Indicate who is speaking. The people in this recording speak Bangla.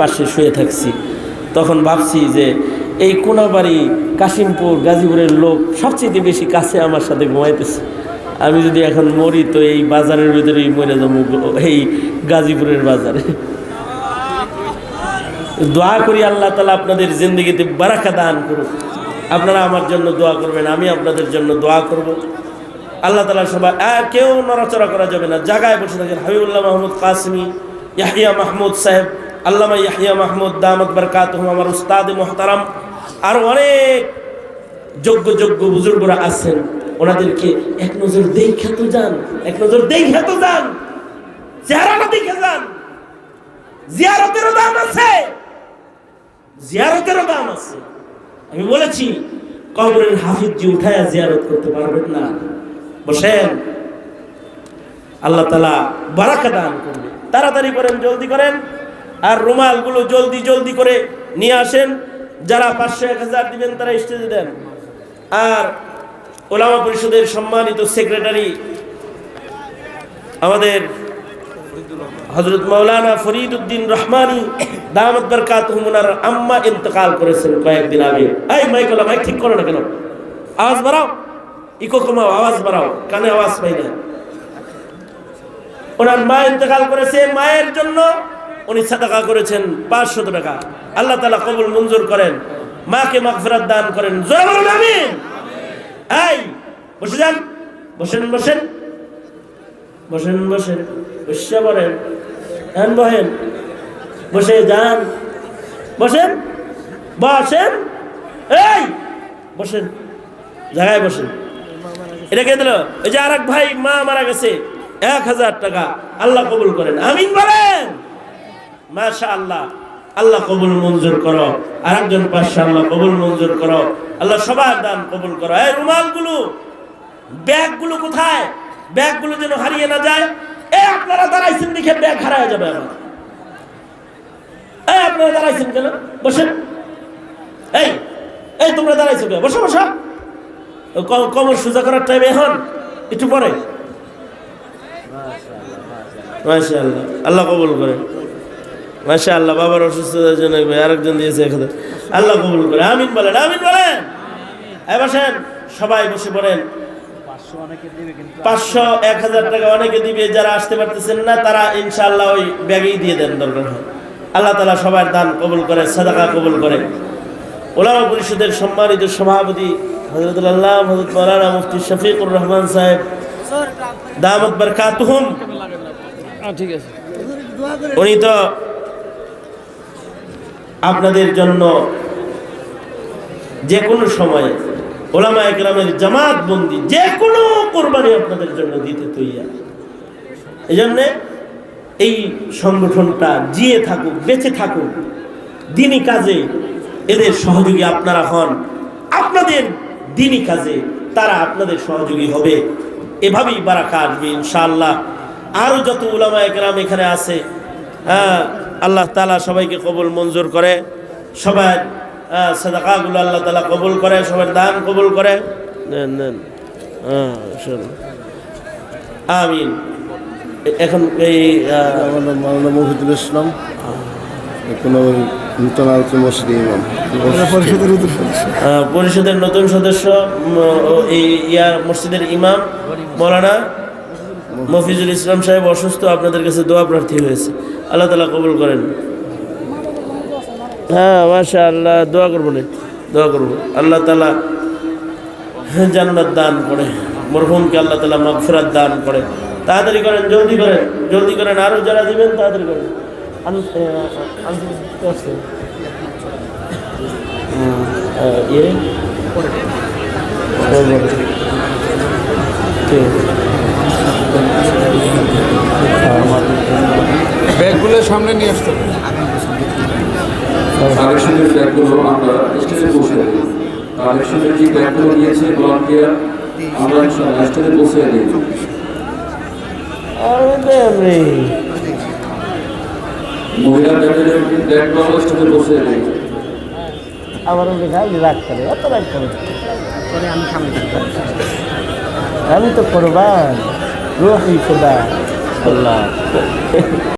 Speaker 1: পাশে শুয়ে থাকছি। তখন ভাবছি যে এই কোনাবাড়ি, কাশিমপুর, গাজীপুরের লোক সবচেয়ে বেশি কাছে আমার সাথে ঘুমাইতেছে। আমি যদি এখন মরি তো এই বাজারের ভিতরেই মরে যাব, এই গাজীপুরের বাজারে। দোয়া করি আল্লাহ তালা আপনাদের জিন্দগিতে বারাকা দান করুন আপনারা আমার জন্য দোয়া করবেন, আমি আপনাদের জন্য দোয়া করব। আল্লাহ তালা সবাই কেউ নড়াচড়া করা যাবে না। জায়গায় বসে থাকেন হাবিবুল্লাহ মাহমুদ কাসমি, ইয়াহিয়া মাহমুদ সাহেব। আল্লামা ইয়াহিয়া মাহমুদ দামদ বরকাত আমার উস্তাদ মোহতারাম, আর অনেক যোগ্য যোগ্য বুজুর্গরা আছেন। ওনাদেরকে এক নজর দেখে তো যান, এক নজর দেখে তো যান। চেহারাটা দেখে যান। জিয়ারতেরও দাম আছে। জিয়ারতেরও দাম আছে। আমি বলেছি, কবরের হাফিজ উঠায় জিয়ারত করতে পারবেন না। বসেন। আল্লাহ তালা বারাকা দান করবে তাড়াতাড়ি করেন, জলদি করেন। আর রুমালগুলো জলদি জলদি করে নিয়ে আসেন। যারা পাঁচশো এক হাজার দিবেন, তারা স্টেজে দেন। আর ওলামা পরিষদের সম্মানিত সেক্রেটারি আমাদের হজরত মৌলানা ফরিদ উদ্দিন রহমানি দামত বরকাত আম্মা ইন্তকাল করেছেন কয়েকদিন আগে। এই মাইকলা মাইক ঠিক করো না কেন? আওয়াজ বাড়াও। ইকো কমাও, আওয়াজ বাড়াও। কানে আওয়াজ পাই না। ওনার মা ইন্তকাল করেছে মায়ের জন্য। উনি সাদাকা করেছেন পাঁচশত টাকা। আল্লাহ তালা কবুল মঞ্জুর করেন। মাকে মাগফিরাত দান করেন। এই, বসে যান। বসেন বসেন। বসেন বসে বহেন বসে যান। বসেন। এই, বসেন। জায়গায় বসেন। এটা কে দিল? ওই যে আর ভাই মা মারা গেছে। এক হাজার টাকা। আল্লাহ কবুল করেন। আমিন বলেন। মাশা আল্লাহ কবুল মঞ্জুর করো। আর একজন পাশে আল্লাহ কবুল মঞ্জুর করো। আল্লাহ সবার দান কবুল করো। এই রুমালগুলো, ব্যাগগুলো কোথায়? ব্যাগগুলো যেন হারিয়ে না যায়। এ আপনারা দাঁড়াইছেন দেখে ব্যাগ হারায় যাবে আমার। এই আপনারা দাঁড়াইছেন কেন? বসেন। এই এই তোমরা দাঁড়াইছো কেন? বসো বসো। কমর সোজা করার টাইম এখন। একটু পরে। মাশা আল্লাহ আল্লাহ কবুল করে। মাশা আল্লাহ বাবার অসুস্থতার জন্য আরেকজন দিয়েছে এক হাজার। আল্লাহ কবুল করে আমিন বলেন আমিন বলেন। বসেন সবাই বসে পড়েন। পাঁচশো এক হাজার টাকা অনেকে দিবে যারা আসতে পারতেছেন না তারা ইনশাআল্লাহ ওই ব্যাগেই দিয়ে দেন দরকার হয়। আল্লাহ তালা সবার দান কবুল করে সাদাকা কবুল করে। ওলামা পরিষদের সম্মানিত সভাপতি হজরতুল্লাহ হজরত মৌলানা মুফতি শফিকুর রহমান সাহেব দামত বরকাতুহুম।
Speaker 2: ঠিক আছে।
Speaker 1: উনি তো আপনাদের জন্য যে কোনো সময়ে ওলামা একরামের জামাত বন্দি যে কোনো কোরবানি আপনাদের জন্য দিতে তৈরি এই জন্যে এই সংগঠনটা জিয়ে থাকুক, বেঁচে থাকুক দিনই কাজে এদের সহযোগী আপনারা হন। আপনাদের দিনই কাজে তারা আপনাদের সহযোগী হবে। এভাবেই বারাকা আসবে ইনশাআল্লাহ। আরও যত উলামা একরাম এখানে আছে হ্যাঁ আল্লাহ তালা সবাইকে কবুল মঞ্জুর করে সবার আহ, সাদাকাগুলো আল্লাহ তালা কবুল করে সবার দান কবুল করে। নেন নেন। আমিন। এখন এই
Speaker 3: মাওলানা মহিদুল ইসলাম এখন নূতন ইমাম। পরিষদের
Speaker 1: নতুন সদস্য। এই ইয়ার মসজিদের ইমাম মৌলানা মফিজুল ইসলাম সাহেব অসুস্থ, আপনাদের কাছে দোয়া প্রার্থী হয়েছে আল্লাহ তালা কবুল করেন। হ্যাঁ মাশা আল্লাহ দোয়া করব না, দোয়া করব। আল্লাহ তালা জান্নাত দান করে, মরহুমকে আল্লাহ তালা মাগফিরাত দান করে। তাড়াতাড়ি করেন, জলদি করেন জলদি করেন আরও যারা দিবেন, তাড়াতাড়ি করেন। ইয়ে ঠিক আছে।
Speaker 2: ব্যাগগুলো সামনে নিয়ে আসতে হবে।
Speaker 4: কালেকশনের ব্যাগগুলো আমরা স্টেজে পৌঁছে দিই কালেকশনের যে ব্যাগগুলো নিয়েছে ভলান্টিয়ার আমরা স্টেজে পৌঁছে দিই
Speaker 1: আরে দেবরে।
Speaker 4: মহিলা ব্যাগের ব্যাগগুলো আমরা স্টেজে পৌঁছে দিই
Speaker 1: আমার লেখা রাগ করে অত রাগ করে। আমি তো করবান রুহি খুদা আল্লাহ